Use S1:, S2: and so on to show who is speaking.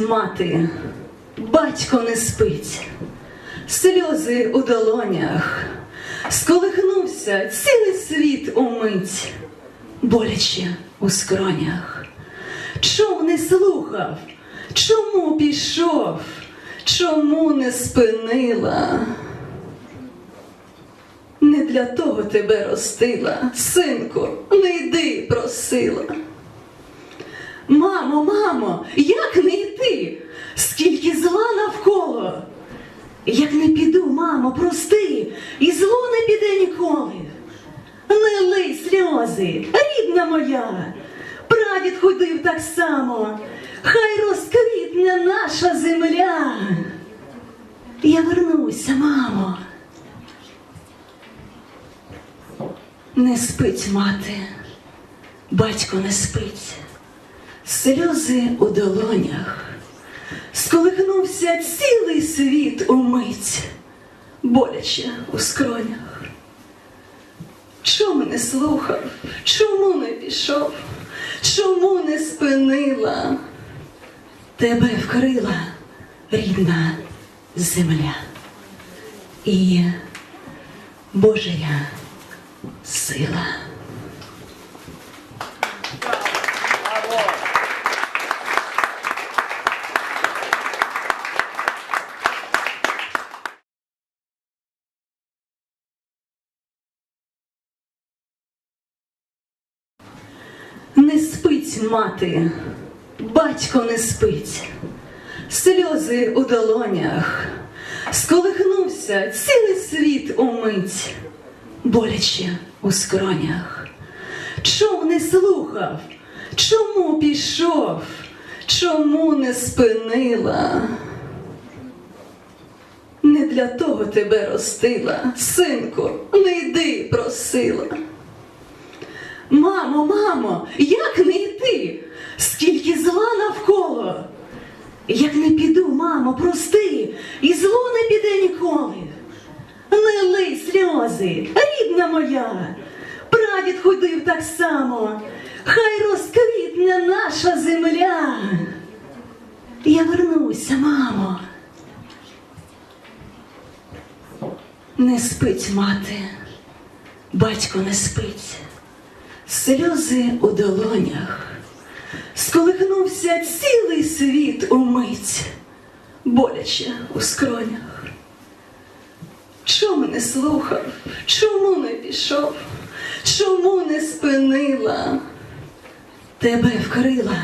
S1: мати, батько не спить, сльози у долонях, сколихнувся цілий світ умить, боляче у скронях. Чом не слухав, чому пішов, чому не спинила? Не для того тебе ростила, синку, не йди просила. Мамо, мамо, як не йти? Скільки зла навколо? Як не піду, мамо, прости, і зло не піде ніколи. Не сльози, рідна моя, прадід ходив так само, хай розквітне наша земля. Я вернуся, мамо. Не спить мати, батько не спить, сльози у долонях, сколихнувся цілий світ умить, боляче у скронях. Чому не слухав, чому не пішов, чому не спинила? Тебе вкрила рідна земля і Божия сила. Не спить мати, батько не спить, сльози у долонях, сколихнувся цілий світ умить, боляче у скронях. Чом не слухав, чому пішов, чому не спинила? Не для того тебе ростила, синку, не йди просила. Мамо, мамо, як не йти? Скільки зла навколо? Як не піду, мамо, прости, і зло не піде ніколи. Не сльози, рідна моя, прадід ходив так само, хай розквітне наша земля. Я вернуся, мамо. Не спить мати, батько не спить сльози у долонях, сколихнувся цілий світ умить, боляче у скронях. Чому не слухав, чому не пішов, чому не спинила? Тебе вкрила